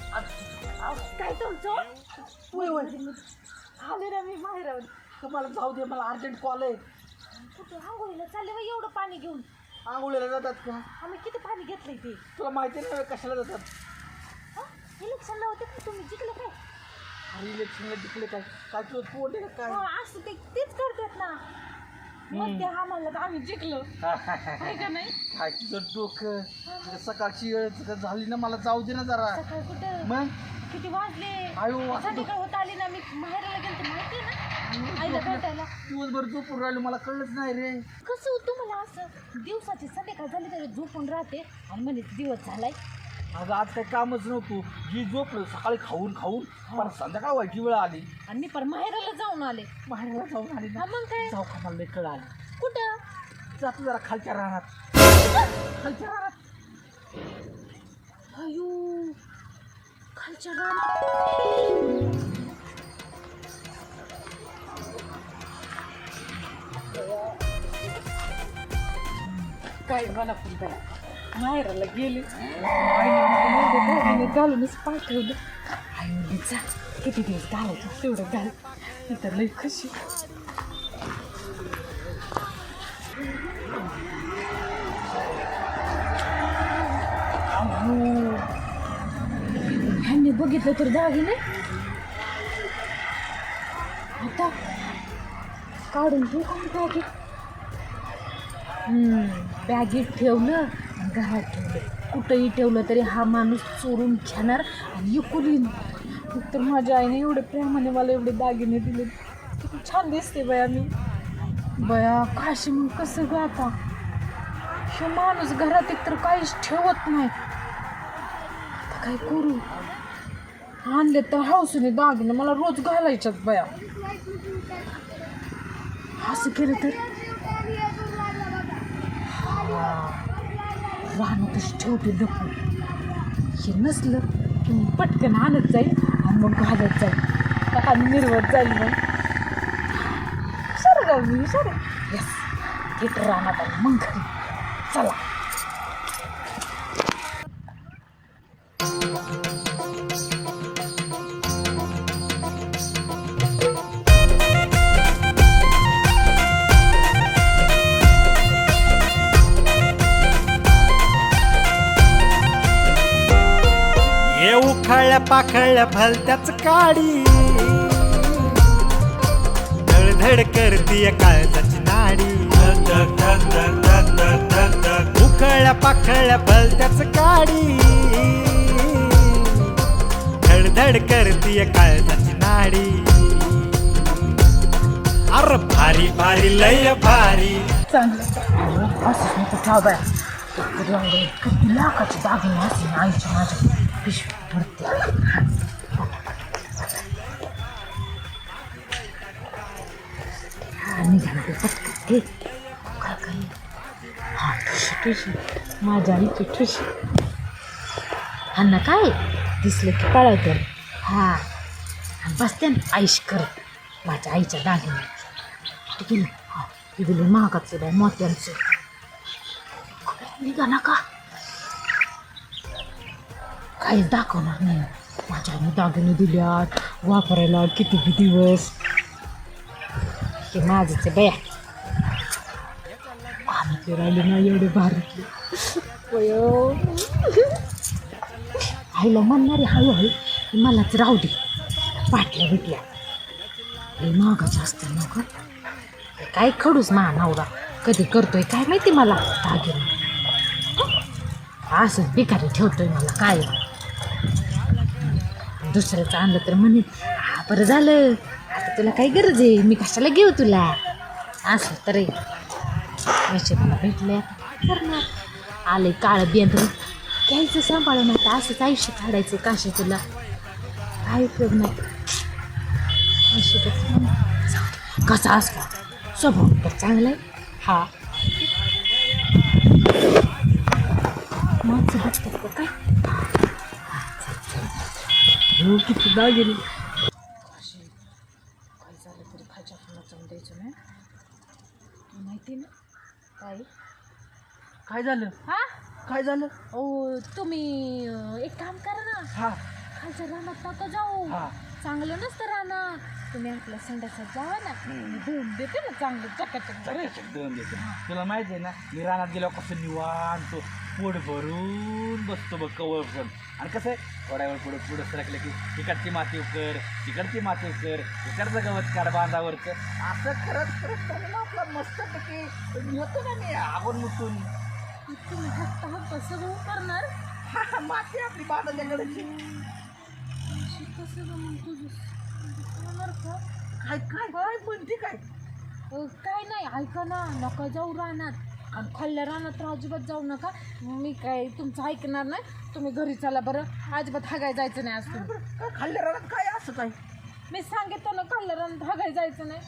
काय तुमचं वय वय आले ना मी बाहेर तुम्हाला जाऊ दे मला अर्जंट कॉल आहे कुठे आंघोळीला चालले बाई एवढं पाणी घेऊन आंघोळीला जातात का आम्ही किती पाणी घेतलंय ते? तुला माहिती नाही कशाला जातात हं? इलेक्शनला होते का तुम्ही? जिंकले काय? इलेक्शनला जिंकले काय काय तुझं हो, असं ते तेच करतात ना. मग ते आम्हाला तर आम्ही जिंकलो. काय आहे का नाही? काय तुझं डोकं? तुझं सकाळची वेळ तुझं झाली ना? मला जाऊ दे ना जरा. सकाळ कुठं? मग? किती वाजले? आयो, वाजले. संध्याकाळ होत आली ना? मी माहेराला माहिती ना? आईला भेटायला. दिवसभर झोपून राहिलो मला कळलंच नाही रे. कसं होतं मला असं? दिवसाची संध्याकाळ झाली तरी झोपून राहते. आणि म्हणे दिवस झालाय. अगं आज काही कामच नव्हतं. जी झोपलं सकाळी खाऊन खाऊन मला संध्याकाळ व्हायची वेळ आली. आणि मी पण माहेराला जाऊन आले. बाहेरला जाऊन आली ना? हा मग काय? जाऊ का मला लई कळ आली. कुठं? जातो जरा खालच्या रानात. खालच्या रानात. अयो खालच्या काय मला पण काय माहेराला गेले आईने घालूनच पाठवलं आई म्हणली जा किती दिवस घालायचं तेवढं घाल मी तर लई खुशी अहो ह्यांनी बघितलं तर दागिने आता काढून ठेवू का मी बॅगेत हम्म, बॅगेत ठेवलं आणि घरात. ठेवले कुठंही ठेवलं तरी हा माणूस चोरून घेणार आणि इकून तर माझ्या आईने एवढे प्रेमाने मला एवढे दागिने दिले. किती छान दिसते बया मी बया काशी मग कसं ग आता? हे माणूस घरात एकतर काहीच ठेवत नाही. आता काय करू? आणले तर हौसूने दागिने मला रोज घालायच्यात बया. असं केलं तर? राहणं तशी ठेवते लपून. हे नसलं की मी पटकन आणत जाईल आणि मग घालत जाईल का निर्वत जाईल मग सर गाव मी सर येस घेत राहणार मग घरी. चला. पाखळल्या भलत्याच काडी. धडधड करतीय काळजाची नाडी. उखळल्या पाखळल्या भलत्याच काडी. धडधड करतीय काळजाची नाडी. अर भारी भारी लय भारी. चांगलं. असंच नको ठेवा कधी दागिने असे आईची माझ्या पिशवी भरते हा निघाला ते काय काही? हा ठुशी ठुशी. माझ्या आईची ठुशी. ह्यांना काय? दिसलं की कळतं. हा. आणि बसते ना आईश करत. माझ्या आईच्या दागिने ठीक आहे ना? हा हे दिले महागाचे बाय मोत्यांचे. निघा नका काहीच दाखवणार नाही. माझ्या आईने दागिने दिल्यात वापरायला किती किती दिवस. हे माझंच बया. आम्ही राहिले ना एवढे भारी वयो. आईला म्हणणारे हळूहळू मलाच राहू दे. पाटल्या भेटल्या. हे महागाचं असतं ना काय खडूस मा नवरा. कधी करतोय काय माहिती मला? दागिने. असं बिकारी ठेवतोय मला काय? दुसऱ्याचं आणलं तर म्हणे हा बरं झालं. आता तुला काय गरज आहे? मी कशाला घेऊ तुला? असं तर पैसे मला भेटले करणार आले काळं बेंद्र. घ्यायचं सांभाळून आता असंच आयुष्य काढायचं काशी तुला. काय उपयोग नाही. कसा असला स्वभाव तर चांगला आहे. हा. माणसं बघतात का काय? हो किती दागिने काय झालं? तरी खायच्या फुला जाऊन द्यायचं नाही माहिती ना काय काय झालं? हा काय झालं ओ तुम्ही अं, एक काम करा ना. हा खालच्या रानात नका जाऊ? हा चांगलं नसतं राना तुम्ही आपल्या संडासात जावा ना. मी धुवून देते ना चांगलं चकाचक अरे दोन देतो तुला माहिती आहे ना मी रानात गेल्यावर कसं निवांतो पोट भरून बसतो बघ कवर पण आणि कसं आहे? थोड्या वेळ पुढे पुढे सरकलं की इकडची माती उकर तिकडची माती उकर इकडचं गवत काढ बांधावरचं. असं करत करत चाललं आपला मस्त पैकी येतो ना मी आगून मुतून. तुम्ही सगळं करणार? माती आपली मग तुझं. का? काय काय काय म्हणते काय? अं, काय नाही ऐका ना नका जाऊ आणि खाल्ल्या रानात तर अजिबात जाऊ नका. मी काय तुमचं ऐकणार नाही. तुम्ही घरी चला बरं. अजिबात हागाय जायचं नाही आज तुम्ही. काय खाल्ल्या रानात काय असं काय? मी सांगितलं ना खाल्ल्या रानात हागाय जायचं नाही.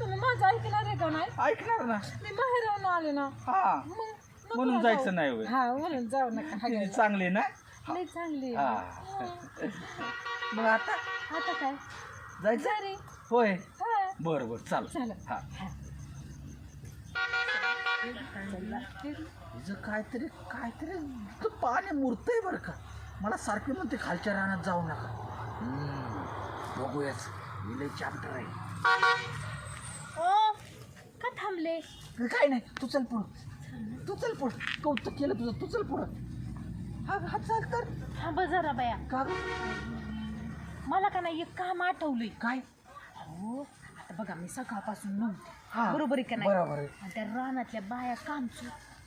तुम्ही माझं ऐकणार आहे का नाही? ऐकणार ना. मी बाहेर आले ना. हा. मग नको म्हणून जायचं जाऊ. नाही होय. हा म्हणून जाऊ नका हागायला. चांगली ना? लई चांगली हा. मग आता? आता काय? जायचं? घरी. होय. हा. बरं बरं. चाल. चला. हा. हिचं काहीतरी काहीतरी तू पाणी मुरतंय बरं का. मला सारखी म्हणते खालच्या रानात जाऊ नका. हम्म, बघूयाच. लय चॅप्टर आहे. ओ का थांबले? काय नाही तू चल पुढं. तू चल पुढं. कौतुक केलं तुझं. तू चल पुढं. हा हा चाल तर. थांबा जरा बाया. का ग? मला का नाही एक काम आठवलंय. काय? आता बघा मी सकाळपासून नव्हते. बरोबर आहे का नाही? बरोबर आहे. आणि त्या रानातल्या बाया काम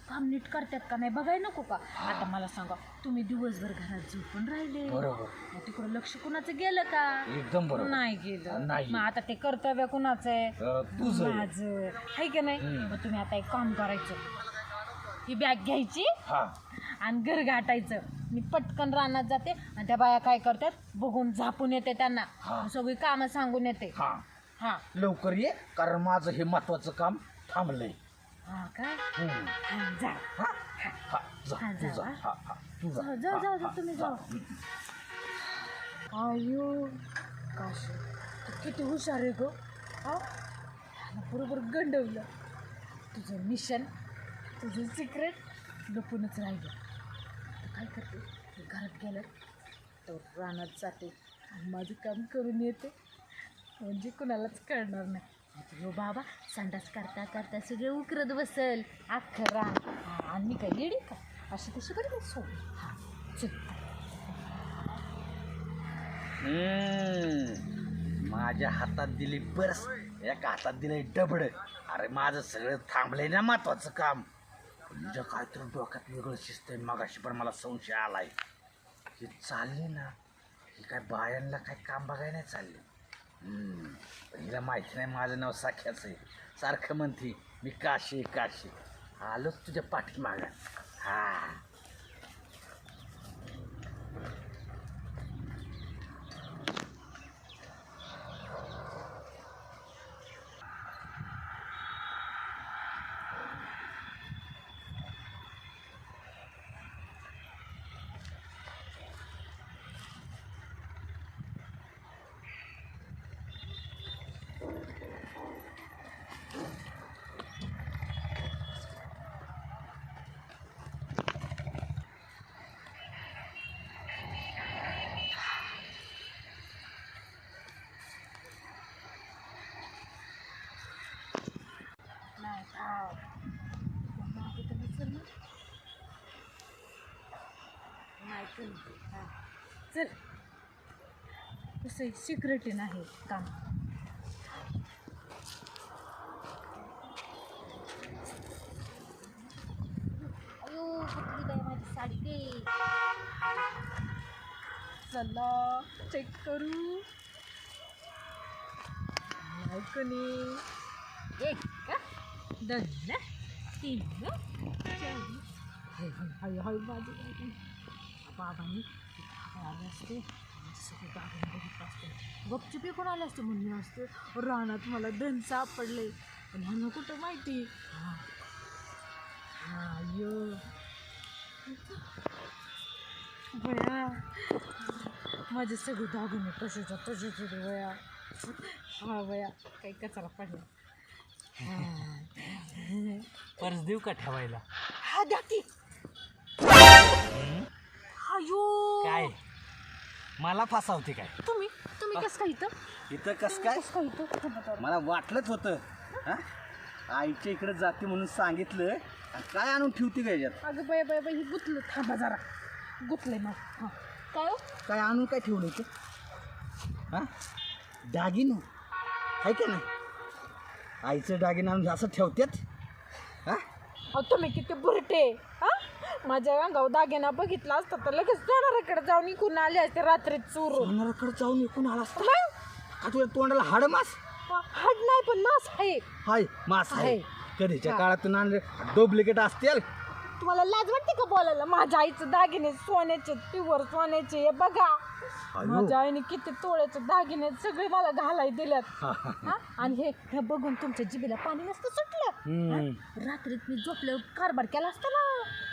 काम नीट करतात का नाही बघाय नको का? आता मला सांगा तुम्ही दिवसभर घरात झोपून राहिले? बरोबर. मग तिकडं लक्ष कुणाचं गेलं का? एकदम बरोबर. नाही गेलं. नाही. मग आता ते कर्तव्य कुणाचं आहे? तुझं आहे. माझं. आहे का नाही? हम्म. मग तुम्ही आता एक काम करायचं. ही बॅग घ्यायची हा. आणि घर गाठायचं. मी पटकन रानात जाते आणि त्या बाया काय करतात? बघून झापून येते त्यांना. हा. सगळी कामं सांगून येते. हा. हा. लवकर ये कारण माझं हे महत्वाचं काम थांबलंय. हा का? हम्म. हा, जा. हा? हा. जा. हा, तू जा, जा. हा. हा. हा तू जा. जा, जा, हा, जा, जा, हा, तुम्ही जा. जा. आयो काशी तू किती हुशार आहे गो. हा? बरोबर गंडवलं. तुझं मिशन तुझं सिक्रेट लपूनच राहिलं. आता काय करते? मी घरात गेलं तर रानात जाते. आणि माझं काम करून येते. म्हणजे कुणालाच कळणार नाही. हो बाबा संडास करता करता सगळे उकरत बसल. अखरा आणि काय येडी का? अशी तशी करते सो हा चल. माझ्या हातात दिली पर्स. एका हातात दिलंय डबड. अरे माझं सगळं थांबलंय ना महत्वाचं काम. तुझ्या काहीतरी डोक्यात वेगळं शिस्त मग मगाशी पण मला संशय आलाय. हे चालले ना. हे काय बायांना काय काम बघाय नाही चालले हिला माहिती नाही माझं नाव साख्याचं आहे. सारखं म्हणते मी काशी काशी. आलोच तुझ्या पाठीमागा. हा नाही भाव मागे तर नसेल ना नाही चल. हा. चल. कसं सिक्रेट नाही काम. अयो कुठली बाई माझी साडी दे. चला चेक करू. नाही एक का दोन ना तीन ना चार ना. हाय बाबा. बाबांनी इथं आले असते. आमचे सगळे गाडून बघितलं असते. गपचुपी कोण आले असते म्हणले असते. रानात मला धन सापडले पण ह्यांना कुठं माहिती? हा. हा यो बया माझे सगळे दागिने तसेच तसेच होते बया हा बया काही कचरा पडला पर्स देऊ का ठेवायला? हा द्या की. अयो. काय? मला फासावते काय? तुम्ही तुम्ही कसं काय इथं? इथं कस काय इथं. मला वाटलंच होतं. हा? आईच्या इकडे जाते म्हणून सांगितलं. आणि काय आणून ठेवते का याच्यात? अगं बाय बाय बाय हे गुतलं. थांबा जरा. गुतलंय मग. हां. काय हो? काय आणून काय ठेवलं ते हा? दागिनं? आहे का नाही? आईचं दागिनं आणून असं ठेवतात हा? अहो तुम्ही किती बुरटे. हा? माझ्या अंगावर दागिना बघितला असता तर लगेच सोनाराकडे जाऊन इकून आले असते रात्रीत चोरून. सोनाराकडे जाऊन एकूण आला असता? मग का तुझ्या तोंडाला हाड मास? हाड नाही पण मास आहे हाय मास आहे आहे. कधीच्या. काळातून आणले डुप्लिकेट असतील तुम्हाला लाज वाटते का बोलायला माझ्या आईचं दागिने सोन्याचे प्युअर सोन्याचे हे बघा. माझ्या आईने किती तोळ्याचे दागिने सगळे मला घालाय दिल्यात. हा? आणि हे हे बघून तुमच्या जिभेला पाणी नसतं सुटलं. हा? रात्रीत मी झोपल्यावर कारभार केला असता ना.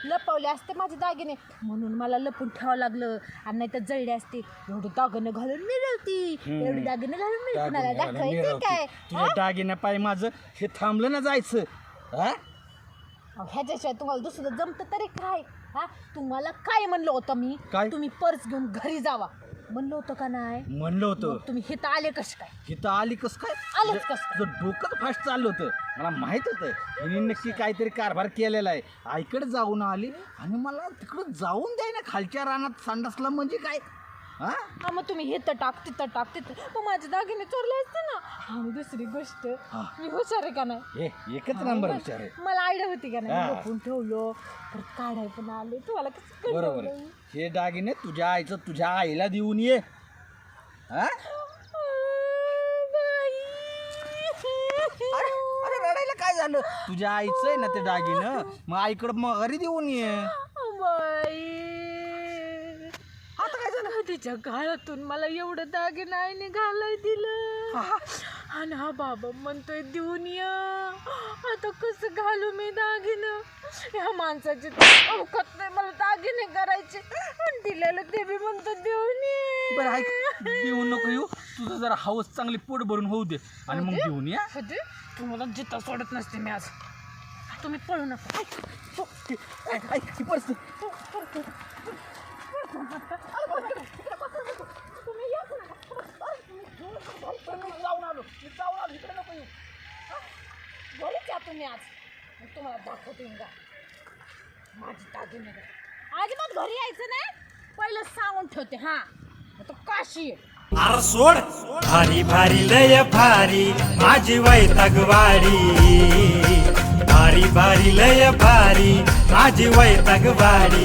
लपवले असते माझे दागिने. म्हणून मला लपून ठेवावं लागलं. आणि नाही तर जळले असते. एवढे दागिने घालून मिळवती एवढे दागिने घालून दाखवायचे मिळवते. काय? तुझ्या दागिन्या पाय माझं. हे थांबलं ना जायचं. हा? अहो, ह्याच्याशिवाय तुम्हाला दुसरं जमतं तरी काय? हा? तुम्हाला काय म्हणलं होतं मी? काय? तुम्ही पर्स घेऊन घरी जावा. म्हणलं होतं का नाही? म्हणलं होतं. मग तुम्ही हिथं आले कसे काय? इथं आली कस काय? आलेच कसं काय? तुझं डोकंच फास्ट चाललं होतं. मला माहीत होतं. हिने नक्की काहीतरी कारभार केलेला आहे. आईकडे जाऊन आली आणि मला तिकडं जाऊन द्याय ना खालच्या रानात संडासला म्हणजे काय? हा? हा मग तुम्ही हिथं टाक तिथं टाक तिथं मग माझे दागिने चोरले असते ना. आणि दुसरी गोष्ट हा. मी हुशार आहे का नाही? हे एकच नंबर विचार आहे. मला आयडिया होती का नाही? हा. लपून ठेवलो तर काढाय पण आले. तुम्हाला कसं बरोबर. कळलं? आहे. हे दागिने तुझ्या आईचं तुझ्या आईला देऊन ये. हा? अरे अरे रडायला काय झालं? तुझ्या आईचं आहे ना ते दागिनं? मग आईकडं मग घरी देऊन ये बाई तिच्या काळातून मला एवढं दागिने आईने घालाय दिलं. आणि हा बाबा म्हणतोय देऊन या. आता कसं घालू मी दागिनं? ह्या माणसाची अवकात नाही मला दागिने करायचे. आणि दिलेलं ते बी म्हणतो देऊन ये. बरं ऐक. देऊ नको येऊ. तुझं जरा हवस चांगली पोट भरून होऊ दे. आणि मग देऊन या. होते तुम्हाला जिथं सोडत नसते मी आज. तुम्ही पळू नका. ऐक ही तुम्ही येत नका जाऊन आलो मी जाऊन आलो इकडे नको येऊ या तुम्ही आज मग तुम्हाला दाखवते का माझी दागिने घरी अजिबात घरी यायचं नाही पहिलं सांगून ठेवते हा तो काशी अरे सोड. भारी भारी लय भारी माझी वैतागवाडी. भारी भारी लय भारी माझी वैतागवाडी.